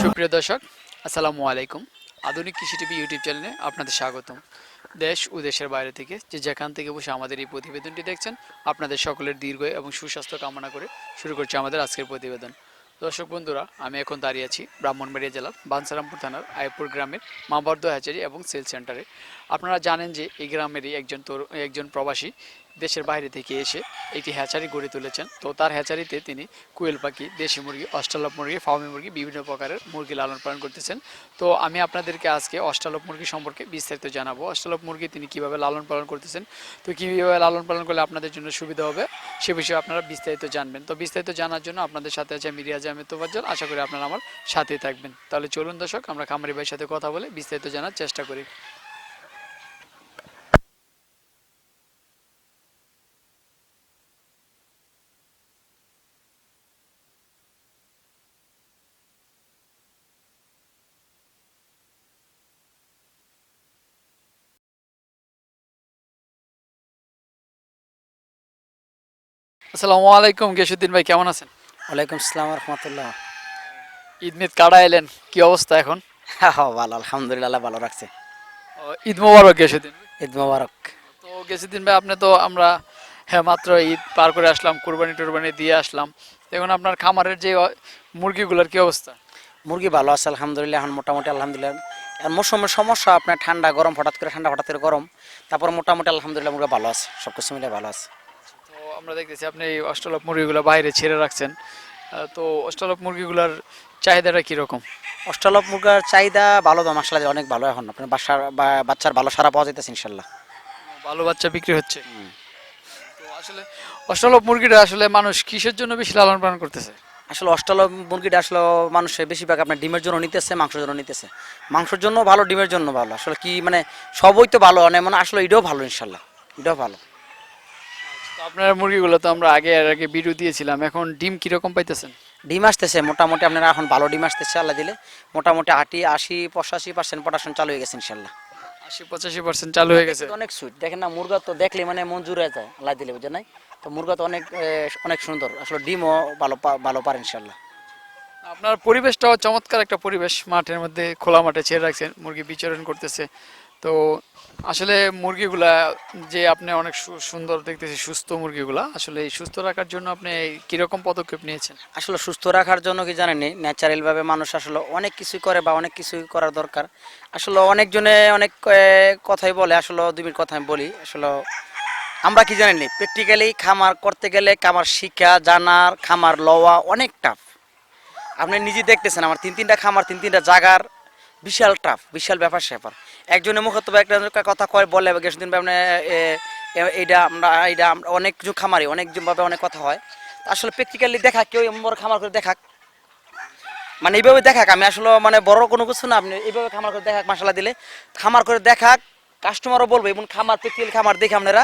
সুপ্রিয় দর্শক আসসালামু আলাইকুম। আধুনিক কৃষি টিভি ইউটিউব চ্যানেলে আপনাদের স্বাগতম। দেশ ও দেশের বাইরে থেকে যে যেখান থেকে বসে আমাদের এই প্রতিবেদনটি দেখছেন, আপনাদের সকলের দীর্ঘ এবং সুস্বাস্থ্য কামনা করে শুরু করছে আমাদের আজকের প্রতিবেদন। দর্শক বন্ধুরা, আমি এখন দাঁড়িয়ে আছি ব্রাহ্মণবাড়িয়া জেলার বানসারামপুর থানার আয়পুর গ্রামের মাবার্দ হ্যাচারি এবং সেল সেন্টারে। আপনারা জানেন যে এই গ্রামেরই একজন তরু- একজন প্রবাসী দেশের বাইরে থেকে এসে একটি হ্যাচারি গড়ে তুলেছেন। তো তার হ্যাচারিতে তিনি কুয়েল পাখি, দেশি মুরগি অস্ট্রালপ মুরগি ফার্মি মুরগি, বিভিন্ন প্রকারের মুরগি লালন পালন করতেছেন। তো আমি আপনাদেরকে আজকে অস্ট্রালপ মুরগি সম্পর্কে বিস্তারিত জানাব। অস্ট্রালপ মুরগি তিনি কীভাবে লালন পালন করতেছেন, তো কীভাবে লালন পালন করলে আপনাদের জন্য সুবিধা হবে, সে বিষয়ে আপনারা বিস্তারিত জানবেন। তো বিস্তারিত জানার জন্য আপনাদের সাথে আছে আমি রিয়াজ আহমেদ তোফাজ্জল। আশা করি আপনারা আমার সাথেই থাকবেন। তাহলে চলুন দর্শক, আমরা খামারি ভাইয়ের সাথে কথা বলে বিস্তারিত জানার চেষ্টা করি। আসসালামু আলাইকুম গেসুদ্দিন ভাই কেমন আছেন? ওয়ালাইকুম আসসালাম রহমতুল্লাহ। ঈদ মিদ কাটা এলেন কি অবস্থা এখন? ভালো আলহামদুলিল্লাহ ভালো রাখছে। ঈদ মোবারক গেসুদ্দিন ঈদ মোবারক। তো গেসুদ্দিন ভাই আপনি তো আমরা হ্যাঁ মাত্র ঈদ পার করে আসলাম কুরবানি টুরবানি দিয়ে আসলাম। এখন আপনার খামারের যে মুরগিগুলোর কি অবস্থা? মুরগি ভালো আছে আলহামদুলিল্লাহ এখন মোটামুটি আলহামদুলিল্লাহ। আর মৌসুমের সমস্যা আপনার ঠান্ডা গরম হঠাৎ করে ঠান্ডা হঠাৎ করে গরম। তারপর মোটামুটি আলহামদুলিল্লাহ মুরগি ভালো আছে সব কিছু মিলে ভালো আছে। আমরা দেখতেছি আপনি এই অস্ট্রালপ মুরগিগুলো বাইরে ছেড়ে রাখছেন। তো অস্ট্রালপ মুরগিগুলোর চাহিদাটা কীরকম? অস্ট্রালপ মুরগার চাহিদা ভালো দাম আসলে অনেক ভালো এখন। আপনার বাসার বাচ্চার ভালো সারা পাওয়া যাইতেছে ইনশাল্লাহ ভালো বাচ্চা বিক্রি হচ্ছে? তো আসলে অস্ট্রালপ মুরগিটা আসলে মানুষ কিসের জন্য বেশি লালন পালন করতেছে? আসলে অস্ট্রালপ মুরগিটা আসলে মানুষের বেশিরভাগ আপনার ডিমের জন্য নিতেছে মাংসের জন্য নিতেছে। মাংসের জন্য ভালো ডিমের জন্য ভালো। আসলে কি মানে সবই তো ভালো মানে মানে আসলে এটাও ভালো ইনশাল্লাহ এটাও ভালো। আপনার মুরগিগুলো তো আমরা আগে এর আগে ভিডিও দিয়েছিলাম। এখন ডিম কীরকম পাইতেছেন? ডিম আসতেছে মোটামুটি আপনারা এখন ভালো ডিম আসতেছে আল্লাহ দিলে। মোটামুটি আটি আশি পঁচাশি পার্সেন্ট প্রোডাকশন চালু হয়ে গেছে ইনশাল্লাহ আশি পঁচাশি পার্সেন্ট চালু হয়ে গেছে। অনেক সুইট দেখেন না মুরগা তো দেখলে মানে মন জুড়ে যায় আল্লাহ দিলে বুঝে নাই? তো মুরগা তো অনেক অনেক সুন্দর। আসলে ডিমও ভালো ভালো পারে ইনশাল্লাহ আপনার পরিবেশটাও চমৎকার একটা পরিবেশ। মাঠের মধ্যে খোলা মাঠে ছেড়ে রাখছেন মুরগি বিচরণ করতেছে। তো আসলে মুরগিগুলা যে আপনি অনেক সুন্দর দেখতেছি, সুস্থ মুরগিগুলা, আসলে এই সুস্থ রাখার জন্য আপনি কীরকম পদক্ষেপ নিয়েছেন? আসলে সুস্থ রাখার জন্য কি জানেন ন্যাচারাল ভাবে মানুষ আসলে অনেক কিছুই করে বা অনেক কিছুই করার দরকার। আসলে অনেকজনে অনেক কথাই বলে, আসলে মিনিট কথা আমি বলি। আসলে আমরা কি জানেন প্র্যাকটিক্যালি খামার করতে গেলে খামার শিক্ষা, জানার, খামার লওয়া অনেক টাফ আপনি নিজে দেখতেছেন, আমার তিন তিনটা খামার, তিন তিনটা জায়গার বিশাল টাফ বিশাল ব্যাপার স্যাপার। একজনের মুখে তো একটা কথা কয়, বলে কিছুদিন আপনি এইটা আমরা এইটা আমরা অনেক কিছু খামারি, অনেক ভাবে অনেক কথা হয়। আসলে প্র্যাকটিক্যালি দেখা, কেউ এমন খামার করে দেখাক। মানে এইভাবে দেখাক, আমি আসলে মানে বড় কোনো কিছু না, আপনি এইভাবে খামার করে দেখাক মশলা দিলে। খামার করে দেখাক কাস্টমারও বলবে এবং খামার প্র্যাকটিক্যালি খামার দেখে আপনারা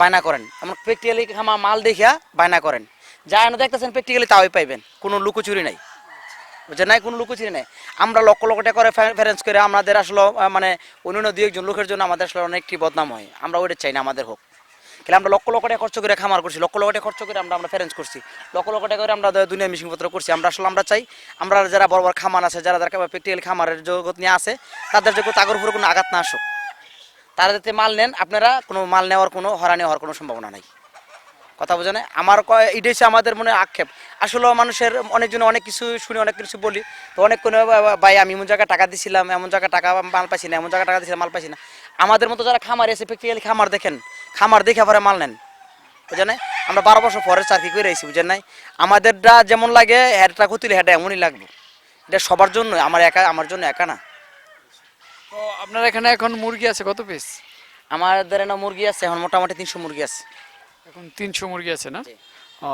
বায়না করেন। এমন প্র্যাকটিক্যালি খামার, মাল দেখিয়া বায়না করেন। যা এনে দেখতেছেন প্র্যাকটিক্যালি তাওই পাইবেন, কোনো লুকোচুরি নাই। বুঝছেন নাই কোনো লুকোচুরি নাই। আমরা লক্ষ লক্ষ টাকা করে ফেরেন্স করে আমাদের আসলে মানে অন্যান্য দুই একজন লোকের জন্য আমাদের আসলে অনেকটি বদনাম হয়। আমরা ওইটা চাই না, আমাদের হোক। তাহলে আমরা লক্ষ লক্ষ টাকা খরচ করে খামার করছি, লক্ষ লক্ষ টাকা খরচ করে আমরা আমরা ফেরেন্স করছি। লক্ষ লক্ষ টাকা করে আমরা দুনিয়া মিশিংপত্র করছি। আমরা আসলে আমরা চাই, আমরা যারা বড় বড় খামার আছে, যারা যারা প্র্যাকটিক্যাল খামারের জগৎ নিয়ে আছে, তাদের জগৎ আগর উপরে কোনো আঘাত না আসুক। তারা যাতে মাল নেন, আপনারা কোনো মাল নেওয়ার কোনো হরানি হওয়ার কোনো সম্ভাবনা নাই। কথা বোঝা নাই। আমার কয় এটাই হচ্ছে আমাদের মনে আক্ষেপ। আসলে মানুষের অনেকজন অনেক কিছু শুনি অনেক কিছু বলি। তো অনেক কোনো ভাই আমি এমন জায়গায় টাকা দিছিলাম এমন জায়গায় টাকা মাল পাইছি না এমন জায়গায় টাকা দিছিলাম মাল পাইছি না। আমাদের মতো যারা খামার এসে প্র্যাকটিক্যালি খামার দেখেন খামার দেখে পরে মাল নেন। বুঝেন নাই? আমরা বারো বছর পরে চাকরি করে এসেছি বুঝেন নাই? আমাদেরটা যেমন লাগে হেডটা ক্ষতিলে হেডটা এমনই লাগবে। এটা সবার জন্য আমার একা আমার জন্য একা না। তো আপনার এখানে এখন মুরগি আছে কত পিস আমাদের না মুরগি আছে এখন মোটামুটি তিনশো মুরগি আছে। এখন তিনশো মুরগি আছে না?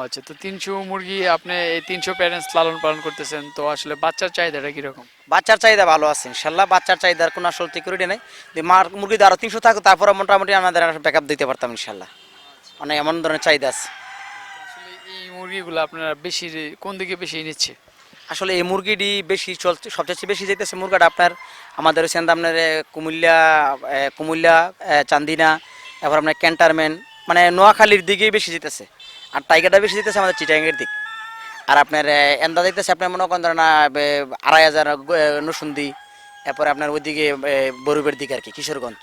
আচ্ছা তো তিনশো মুরগি আপনি এই তিনশো প্যারেন্টস লালন পালন করতেছেন তো আসলে বাচ্চার চাহিদাটা কীরকম? বাচ্চার চাহিদা ভালো আছে ইনশাল্লাহ। বাচ্চার চাহিদার কোনো আসলে সিকিউরিটি নেই। মার মুরগি আরও তিনশো থাকো তারপরে মোটামুটি আমাদের ব্যাক আপ দিতে পারতাম ইনশাল্লাহ। মানে এমন ধরনের চাহিদা আছে। আসলে এই মুরগিগুলো আপনারা বেশি কোন দিকে বেশি নিচ্ছে? আসলে এই মুরগিটি বেশি চলছে সবচেয়ে বেশি যেতেছে মুরগাটা আপনার আমাদের হচ্ছে আপনার কুমিল্লা কুমিল্লা চান্দিনা এবার আপনার ক্যান্টারম্যান মানে নোয়াখালীর দিকেই বেশি যেতেছে আর টাইগারটা বেশি যেতেছে আমাদের চিটাঙ্গের দিক। আর আপনার এন্দা দেখতেছে আপনার মনে করেন ধরেন, আড়াই হাজার নসুন্দি। এরপরে আপনার ওইদিকে বরুবের দিকে আর কি কিশোরগঞ্জ।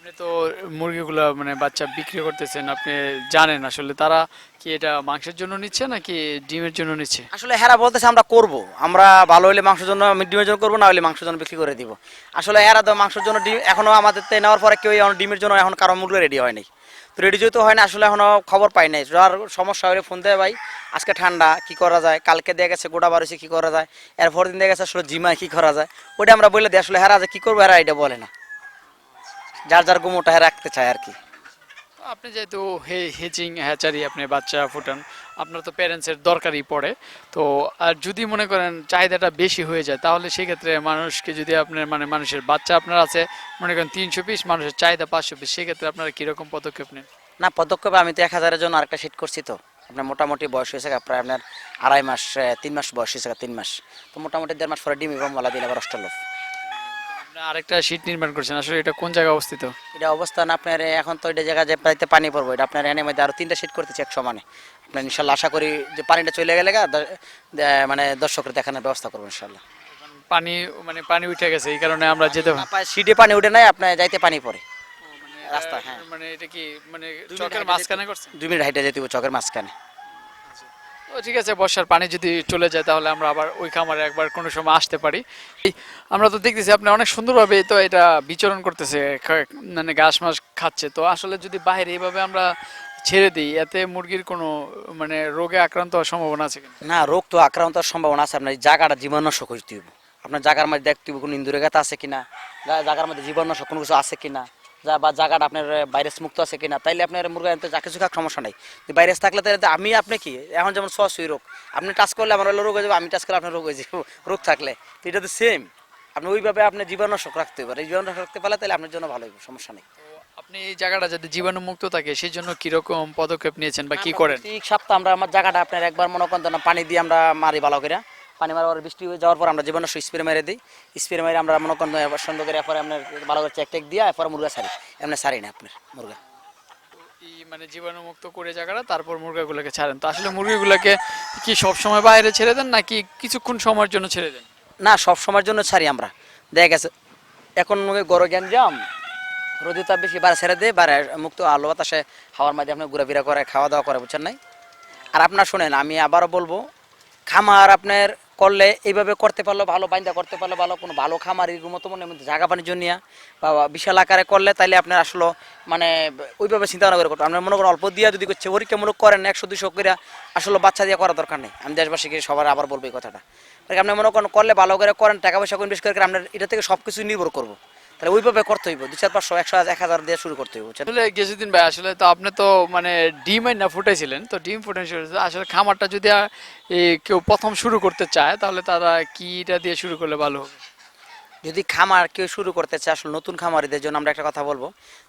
আপনি তো মুরগিগুলো মানে বাচ্চা বিক্রি করতেছেন, আপনি জানেন আসলে তারা কি এটা মাংসের জন্য নিচ্ছে নাকি ডিমের জন্য নিচ্ছে? আসলে হেরা বলতেছে আমরা করব, আমরা ভালো হলে মাংসের জন্য ডিমের জন্য করব, না হলে মাংসের জন্য বিক্রি করে দিব। আসলে এরা তো মাংসের জন্য ডিম এখনও আমাদের তে নেওয়ার পরে কেউ ডিমের জন্য এখন কারও মুরগি রেডি হয়নি তো রেডি যেহেতু হয় না, আসলে এখনও খবর পাই নাই। যার সমস্যা হলে ফোন দেয় ভাই, আজকে ঠান্ডা, কি করা যায়? কালকে দিয়ে গেছে, গোটা বারোশে কি করা যায়? এরপর দিন দিয়ে গেছে আসলে জিমায় কি করা যায়? ওটা আমরা বলে দিই। আসলে হেরা যে কি করব, হেরা এটা বলে না। যার যার গুমোটা রাখতে চায় আর কি। আপনি যেহেতু হে হেচিং হ্যাচারি আপনি বাচ্চা ফুটান আপনার তো প্যারেন্টসের দরকারই পড়ে। তো আর যদি মনে করেন চাহিদাটা বেশি হয়ে যায় তাহলে সেক্ষেত্রে মানুষকে যদি আপনার মানে মানুষের বাচ্চা আপনার আছে মনে করেন তিনশো পিস মানুষের চাহিদা পাঁচশো পিস সেক্ষেত্রে আপনারা কীরকম পদক্ষেপ নেন? না পদক্ষেপে আমি তো এক হাজারের জন্য আরেকটা সেট করছি তো। আপনার মোটামুটি বয়স হয়েছে প্রায় আপনার আড়াই মাস তিন মাস বয়স হয়েছে তিন মাস। তো মোটামুটি দেড় মাস পরে ডিম এবং মালা দিন আবার আপনি আরেকটা শীট নির্মাণ করছেন আসলে এটা কোন জায়গায় অবস্থিত? এটা অবস্থান আপনার এখন তো এটা জায়গায় যে পাইতে পানি পড়ব এটা আপনার এনে মধ্যে আরও তিনটা সেট করতেছি এক সমানে। আপনার ইনশাল্লাহ আশা করি যে পানিটা চলে গেলে মানে দর্শকের দেখানোর ব্যবস্থা করব ইনশাল্লাহ। পানি মানে পানি উঠে গেছে এই কারণে আমরা যেতে সিটে পানি উঠে নাই আপনার যাইতে পানি পড়ে। রাস্তা, হ্যাঁ। মানে এটা কি মানে চকের মাঝখানে করছেন? দুই মিনিট হাইটে যেতে চকের মাঝখানে। ও, ঠিক আছে, বর্ষার পানি যদি চলে যায় তাহলে আমরা আবার ওই খামারে একবার কোনো সময় আসতে পারি। আমরা তো দেখতেছি আপনি অনেক সুন্দরভাবে তো এটা বিচরণ করতেছে মানে ঘাস মাস খাচ্ছে। তো আসলে যদি বাইরে এইভাবে আমরা ছেড়ে দিই, এতে মুরগির কোনো মানে রোগে আক্রান্ত হওয়ার সম্ভাবনা আছে না, রোগ তো আক্রান্ত হওয়ার সম্ভাবনা আছে। আপনার জায়গাটা জীবাণুনাশক হইতে হইব। আপনার জায়গার মধ্যে দেখতে হইব কোনো ইন্দুরে গাতা আছে কিনা জায়গার মধ্যে জীবাণুনাশক কোনো কিছু আছে কিনা। যা বা জায়গাটা আপনার ভাইরাস মুক্ত আছে কিনা তাইলে আপনার মুরগা আনতে যা কিছু খাক সমস্যা নাই। ভাইরাস থাকলে তাহলে আমি আপনি কি? এখন যেমন সসুই রোগ আপনি টাচ করলে আমার রোগ হয়ে যাবে আমি টাচ করলে আপনার রোগ হয়ে যাবে রোগ থাকলে। তো এটা তো সেম আপনি ওইভাবে আপনি জীবাণুনাশক রাখতে এই জীবাণুনাশক রাখতে পারলে তাহলে আপনার জন্য ভালো হবে সমস্যা নেই। আপনি এই জায়গাটা যাতে জীবাণু মুক্ত থাকে সেই জন্য কীরকম পদক্ষেপ নিয়েছেন বা কি করেন? ঠিক সপ্তাহ আমরা আমার জায়গাটা আপনার একবার মনে করেন পানি দিয়ে আমরা মারি ভালো করে পানি মারার বৃষ্টি হয়ে যাওয়ার পর আমরা জীবন স্প্রে মেরে দিই। স্প্রে মেরে আমরা মনে করেন সুন্দর করে এরপরে আপনার ভালো করে চেক টেক দিয়ে এরপরে মুরগা সারি এমনি সারি না আপনার মুরগা। মানে জীবাণু মুক্ত করে জায়গাটা তারপর মুরগাগুলোকে ছাড়েন। তো আসলে মুরগিগুলোকে কি সব সময় বাইরে ছেড়ে দেন নাকি কিছুক্ষণ সময়ের জন্য ছেড়ে দেন? না সব সময়ের জন্য ছাড়ি আমরা। দেখা গেছে এখন গরো জ্ঞান জাম রোদি তাপ বেশি বারে ছেড়ে দেয় বারে মুক্ত আলো বাতাসে হাওয়ার মাঝে আপনার ঘোরাফেরা করে খাওয়া দাওয়া করে বুঝছেন নাই? আর আপনার শোনেন আমি আবারও বলব খামার আপনার করলে এইভাবে করতে পারল, ভালো বাইন্দা করতে পারল, ভালো কোনো ভালো খামার এরকম মতো মনে জায়গা পানির জন্য বা বিশাল আকারে করলে তাইলে আপনার আসলে মানে ওইভাবে চিন্তা ভাবনা করে করতো। আপনার মনে করেন অল্প দিয়া যদি করছে, পরীক্ষামূলক করেন, একশো দুশো করে আসলে বাচ্চা দিয়ে করার দরকার নেই। আমি দেশবাসীকে সবার আবার বলব এই কথাটা। তাহলে আপনি মনে করেন করলে ভালো করে করেন, টাকা পয়সা ইনভেস্ট করে আপনার এটা থেকে সব কিছু নির্ভর করব। তাহলে ওইভাবে করতে হইব। দুই চার পাঁচশো, একশো, এক হাজার দিয়ে শুরু করতে হইব তাহলে গেছিদিন ভাই, আসলে তো আপনি তো মানে ডিম না ফুটাইছিলেন, তো ডিম ফুটাই আসলে খামারটা যদি কেউ প্রথম শুরু করতে চায়, তাহলে তারা কিটা দিয়ে শুরু করলে ভালো হবে? যদি খামার কেউ শুরু করতে চায় আসলে নতুন খামারিদের জন্য আমরা একটা কথা বলব।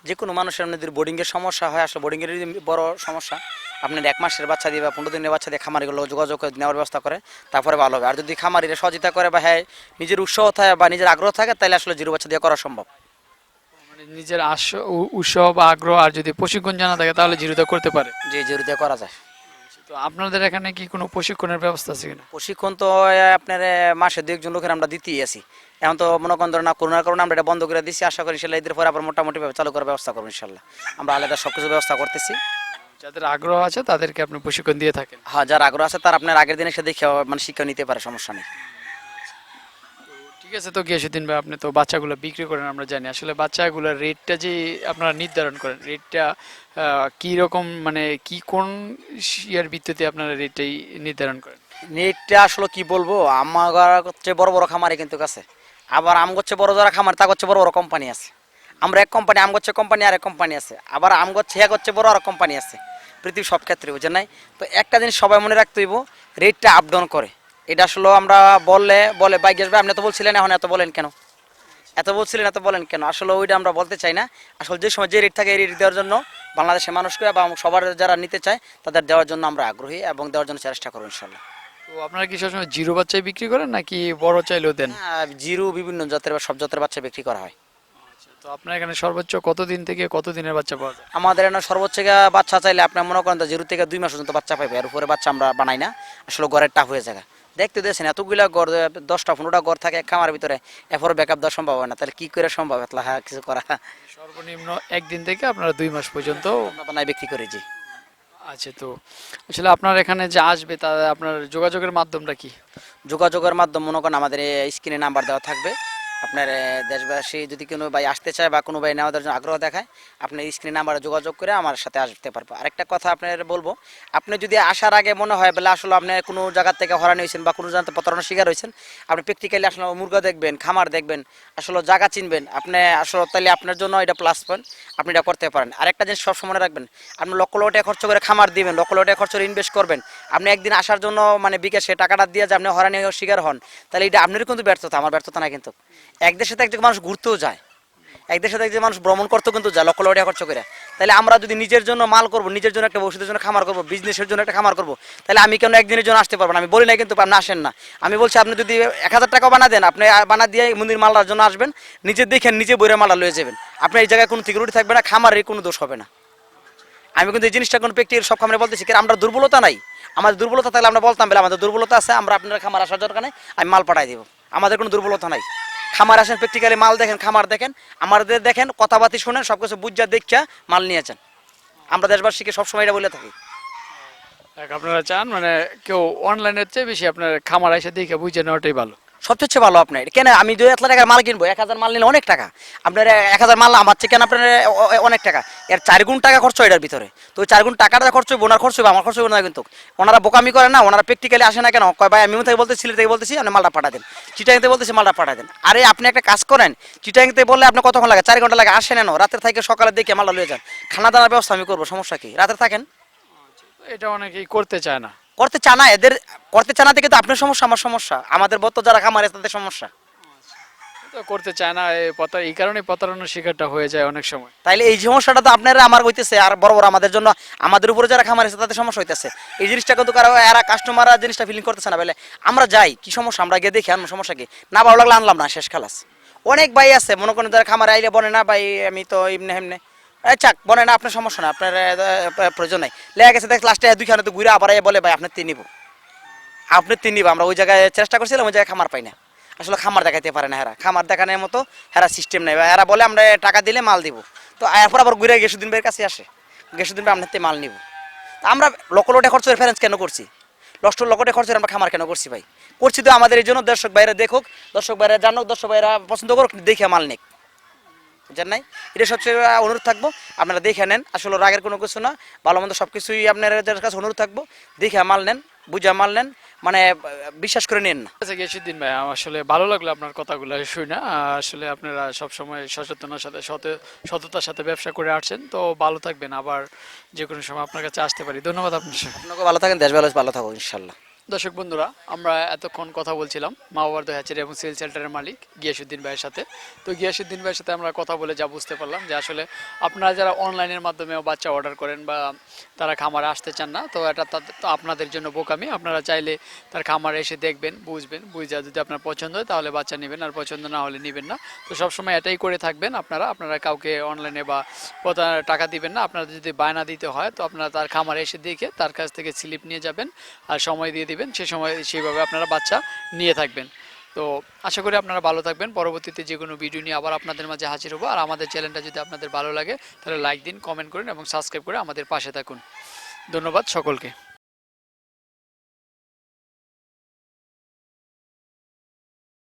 যে কোনো মানুষের যদি বোর্ডিংয়ের সমস্যা হয় আসলে বোর্ডিংয়ের যদি বড় সমস্যা। আপনার এক মাসের বাচ্চা দিয়ে বা পনেরো দিনের বাচ্চা দিয়ে খামারিগুলো যোগাযোগ করে নেওয়ার ব্যবস্থা করে তারপরে ভালো হবে। আর যদি খামারিরা সহযোগিতা করে বা হ্যাঁ নিজের উৎসাহ থাকে বা নিজের আগ্রহ থাকে তাহলে আসলে জিরো বাচ্চা দিয়ে করা সম্ভব। মানে নিজের আস বা আগ্রহ আর যদি প্রশিক্ষণ জানা থাকে তাহলে জিরোতে করতে পারে। যে জিরো করা যায়। তো আপনাদের এখানে কি কোনো প্রশিক্ষণের ব্যবস্থা আছে কিনা? প্রশিক্ষণ তো আপনার মাসে দু একজন লোকের আমরা দিতেই আছি। এখন তো মনে করেন ধরেন না করোনার কারণে আমরা এটা বন্ধ করে দিচ্ছি আশা করি ইনশাল্লাহ এদের পরে আবার মোটামুটি ভাবে চালু করার ব্যবস্থা করব ইনশাল্লাহ। আমরা আলাদা সব কিছু ব্যবস্থা করতেছি। যাদের আগ্রহ আছে তাদেরকে আপনি প্রশিক্ষণ দিয়ে থাকেন। হ্যাঁ যার আগ্রহ আছে তার আপনার আগের দিন এসে দেখে মানে শিক্ষা নিতে পারে সমস্যা নেই। ঠিক আছে, তো গিয়েসুদ্দিন ভাই, আপনি তো বাচ্চাগুলো বিক্রি করেন, আমরা জানি। আসলে বাচ্চাগুলোর রেটটা যে আপনারা নির্ধারণ করেন রেটটা কি রকম মানে কি কোন ইয়ার ভিত্তিতে আপনারা রেটটাই নির্ধারণ করেন? নেটটা আসলে কি বলব আমার হচ্ছে বড় বড় খামারি কিন্তু কাছে। আবার আম হচ্ছে বড় যারা খামার তা হচ্ছে বড় বড় কোম্পানি আছে। আমরা এক কোম্পানি আম হচ্ছে কোম্পানি আর এক কোম্পানি আছে। আবার আম হচ্ছে, এক হচ্ছে বড় আর কোম্পানি আছে। পৃথিবীর সব ক্ষেত্রে, বুঝেন নাই? তো একটা জিনিস সবাই মনে রাখতে হইব রেটটা আপ ডাউন করে। এটা আসলে আমরা বললে বলে বাইক আসবে আপনি তো বলছিলেন এখন এত বলেন কেন? এত বলছিলেন এত বলেন কেন? আসলে ওইটা আমরা বলতে চাই না। আসলে যে সময় যে রেট থাকে এই রেট দেওয়ার জন্য বাংলাদেশের মানুষকে এবং সবার যারা নিতে চায় তাদের দেওয়ার জন্য আমরা আগ্রহী এবং দেওয়ার জন্য চেষ্টা করব ইনশাল্লাহ তো আপনারা কি সবসময় জিরো বাচ্চাই বিক্রি করেন নাকি বড় চাইলেও দেন? জিরো বিভিন্ন জাতের বা সব জাতের বাচ্চা বিক্রি করা হয়। তো আপনার এখানে সর্বোচ্চ কতদিন থেকে কত দিনের বাচ্চা পাওয়া যায়? আমাদের এখানে সর্বোচ্চ বাচ্চা চাইলে আপনার মনে করেন জিরো থেকে দুই মাস পর্যন্ত বাচ্চা পাইবে আর উপরে বাচ্চা আমরা বানাই না। আসলে ঘরের টাফ হয়ে যায় দেখতে দিয়েছেন এতগুলা গড় দশটা পনেরোটা ঘর থাকে এক খামার ভিতরে এরপর ব্যাকআপ দেওয়া সম্ভব হয় না। তাহলে কি করে সম্ভব এতলা হ্যাঁ কিছু করা? সর্বনিম্ন একদিন থেকে আপনারা দুই মাস পর্যন্ত বানায় বিক্রি করেছি আচ্ছা তো আসলে আপনার এখানে যে আসবে তা আপনার যোগাযোগের মাধ্যমটা কি? যোগাযোগের মাধ্যম মনে করেন আমাদের স্ক্রিনে নাম্বার দেওয়া থাকবে। আপনার দেশবাসী যদি কোনো ভাই আসতে চায় বা কোনো ভাই নেওয়ার জন্য আগ্রহ দেখায় আপনার স্ক্রিন নাম্বারে যোগাযোগ করে আমার সাথে আসতে পারব। আরেকটা কথা আপনার বলব, আপনি যদি আসার আগে মনে হয় বলে আসলে আপনি কোনো জায়গা থেকে হরানি হয়েছেন বা কোনো জায়গাতে প্রতারণার শিকার হয়েছেন, আপনি প্র্যাকটিক্যালি আসলে মুরগা দেখবেন, খামার দেখবেন, আসলে জায়গা চিনবেন, আপনি আসলে তাহলে আপনার জন্য এটা প্লাস পয়েন্ট আপনি এটা করতে পারেন। আরেকটা জিনিস সব মনে রাখবেন, আপনি লক্ষ লক্ষ টাকা খরচ করে খামার দিবেন, লক্ষ লক্ষ টাকা খরচ করে ইনভেস্ট করবেন, আপনি একদিন আসার জন্য মানে বিকাশে টাকাটা দিয়ে যে আপনি হরানি শিকার হন, তাহলে এটা আপনারই কিন্তু ব্যর্থতা, আমার ব্যর্থতা না কিন্তু। এক দেশে থেকে একজন মানুষ ঘুরতেও যায়। এক দেশে থেকে যে মানুষ ভ্রমণ করতেও কিন্তু যায় লক্ষ টাকা খরচ করে। তাহলে আমরা যদি নিজের জন্য মাল করব, নিজের জন্য একটা ওষুধের জন্য খামার করব বিজনেসের জন্য একটা খামার করব, তাহলে আমি কেন একদিনের জন্য আসতে পারব না? আমি বলি না কিন্তু আপনি আসেন না। আমি বলছি, আপনি যদি এক হাজার টাকা বানা দেন, আপনি বানা দিয়ে মন্দির মালার জন্য আসবেন, নিজে দেখেন, নিজে বইরে মালা লয়ে যাবেন। আপনি এই জায়গায় কোনো সিকিউরিটি থাকবে না, খামারের কোনো দোষ হবে না। আমি কিন্তু এই জিনিসটা কোনো ব্যক্তির সব খামারে বলতেছি কারণ আমরা দুর্বলতা নাই। আমাদের দুর্বলতা থাকলে আমরা বলতাম, বলে, আমাদের দুর্বলতা আছে, আমরা আপনার খামার আসার দরকার নেই, আমি মাল পাঠাই দিব। আমাদের কোনো দুর্বলতা নাই। খামার আসেন, প্র্যাকটিক্যালি মাল দেখেন, খামার দেখেন, আমাদের দেখেন, কথাবার্তি শোনেন সব কিছু বুঝা দেখা মাল নিয়েছেন আমরা দেশবাসীকে সবসময় এটা বলে থাকি। আপনারা চান মানে কেউ অনলাইনের চেয়ে বেশি আপনার খামার এসে দেখে বুঝে নেওয়াটাই ভালো। সবচেয়ে ভালো আপনার। কেন আমি দুই হাজার টাকার মাল কিনবো? এক হাজার মাল নিলে অনেক টাকা। আপনার এক হাজার মাল আমার থেকে কেন আপনার অনেক টাকা? এর চার গুণ টাকা খরচ হয় এটার ভিতরে। তো ওই চার গুণ টাকাটা খরচ হইব, ওনার খরচ হইব, আমার খরচ হইব না কিন্তু। ওনারা বোকামি করে না, ওনারা প্র্যাকটিক্যালি আসে না কেন? কয়, ভাই, আমি থেকে বলতে সিলেট থেকে বলতেছি, আপনি মালটা পাঠা দেন। চিটাং থেকে বলতেছি, মালটা পাঠা দেন। আরে, আপনি একটা কাজ করেন চিটাং থেকে বললে আপনি কতক্ষণ লাগে? চার ঘণ্টা লাগে, আসেন না রাতের থেকে সকালে দেখে মালটা লয়ে যান। খানা দানার ব্যবস্থা আমি করব, সমস্যা কি? রাতে থাকেন? এটা অনেকেই করতে চায় না। করতে চায় না এদের করতে চায় না থেকে তো আপনার সমস্যা আমার সমস্যা। আমাদের বত যারা খামারে তাদের সমস্যা। করতে চায় না এই পতা এই কারণে প্রতারণার শিকারটা হয়ে যায় অনেক সময়। তাইলে এই সমস্যাটা তো আপনারা আমার হইতেছে আর বড় বড় আমাদের জন্য আমাদের উপরে যারা খামার আছে তাদের সমস্যা হইতেছে। এই জিনিসটা কিন্তু কারও এরা কাস্টমাররা জিনিসটা ফিলিং করতেছে না বলে আমরা যাই কি সমস্যা? আমরা গিয়ে দেখি আনব সমস্যা কি? না ভালো লাগলে আনলাম না শেষ খালাস। অনেক ভাই আছে মনে করেন যারা খামারে আইলে বনে না ভাই আমি তো এমনি হেমনে আচ্ছা বনে না আপনার সমস্যা না, আপনার প্রয়োজন নাই। লেগে গেছে, দেখ লাস্টে দুইখানে তো ঘুরে আবার বলে, ভাই আপনার তিন নিব। আপনি তিন নিব, আমরা ওই জায়গায় চেষ্টা করছিলাম, ওই জায়গায় খামার পাই না। আসলে খামার দেখাইতে পারে না হেরা। খামার দেখানোর মতো হেরা সিস্টেম নেই। এরা বলে, আমরা টাকা দিলে মাল দিব। তো এরপর আবার ঘুরে গেসুদ্দিন ভাইয়ের কাছে আসে। গেসুদ্দিন ভাই আপনার মাল নিব। আমরা লক্ষ লটে খরচ রেফারেন্স কেন করছি? লক্ষ লক্ষটে খরচ আমরা খামার কেন করছি ভাই? করছি তো আমাদের এই জন্য দর্শক বাইরে দেখুক, দর্শক বাইরে জানুক, দর্শক ভাইরা পছন্দ করুক, দেখে মাল নিক। বুঝছেন নাই? এটা সবচেয়ে অনুরোধ থাকব আপনারা দেখে নেন আসলে রাগের কোনো কিছু না ভালো মন্দ সব কিছুই আপনার কাছে অনুরোধ থাকব দেখে মাল নেন বুঝা মাল নেন মানে বিশ্বাস করে নেন না। আচ্ছা গেসুদ্দিন ভাই আসলে ভালো লাগল আপনার কথাগুলো শুই না আসলে আপনারা সবসময় সচেতনার সাথে সতে সততার সাথে ব্যবসা করে আসছেন তো ভালো থাকবেন আবার যে কোনো সময় আপনার কাছে আসতে পারি। ধন্যবাদ আপনার সাথে। আপনাকে ভালো থাকেন দেশ ভালো ভালো থাকুক ইনশাল্লাহ। দর্শক বন্ধুরা, আমরা এতক্ষণ কথা বলছিলাম মাওয়ার্দ হ্যাচারি এবং সেল সেন্টারের মালিক গিয়াসুদ্দিন ভাইয়ের সাথে। তো গিয়াসুদ্দিন ভাইয়ের সাথে আমরা কথা বলে যা বুঝতে পারলাম যে আসলে আপনারা যারা অনলাইনের মাধ্যমে বাচ্চা অর্ডার করেন বা তারা খামারে আসতে চান না, তো এটা আপনাদের জন্য বোকামি। আপনারা চাইলে তার খামারে এসে দেখবেন, বুঝবেন, বুঝা যদি আপনার পছন্দ হয় তাহলে বাচ্চা নেবেন আর পছন্দ না হলে নেবেন না। তো সবসময় এটাই করে থাকবেন আপনারা। আপনারা কাউকে অনলাইনে বা টাকা দিবেন না। আপনারা যদি বায়না দিতে হয় তো আপনারা তার খামারে এসে দেখে তার কাছ থেকে স্লিপ নিয়ে যাবেন আর সময় দিয়ে দিবেন সে সময় সেইভাবে আপনারা বাচ্চা নিয়ে থাকবেন। তো আশা করি আপনারা ভালো থাকবেন। পরবর্তীতে যে কোনো ভিডিও নিয়ে আবার আপনাদের মাঝে হাজির হব। আর আমাদের চ্যানেলটা যদি আপনাদের ভালো লাগে, তাহলে লাইক দিন, কমেন্ট করুন এবং সাবস্ক্রাইব করে আমাদের পাশে থাকুন। ধন্যবাদ সকলকে।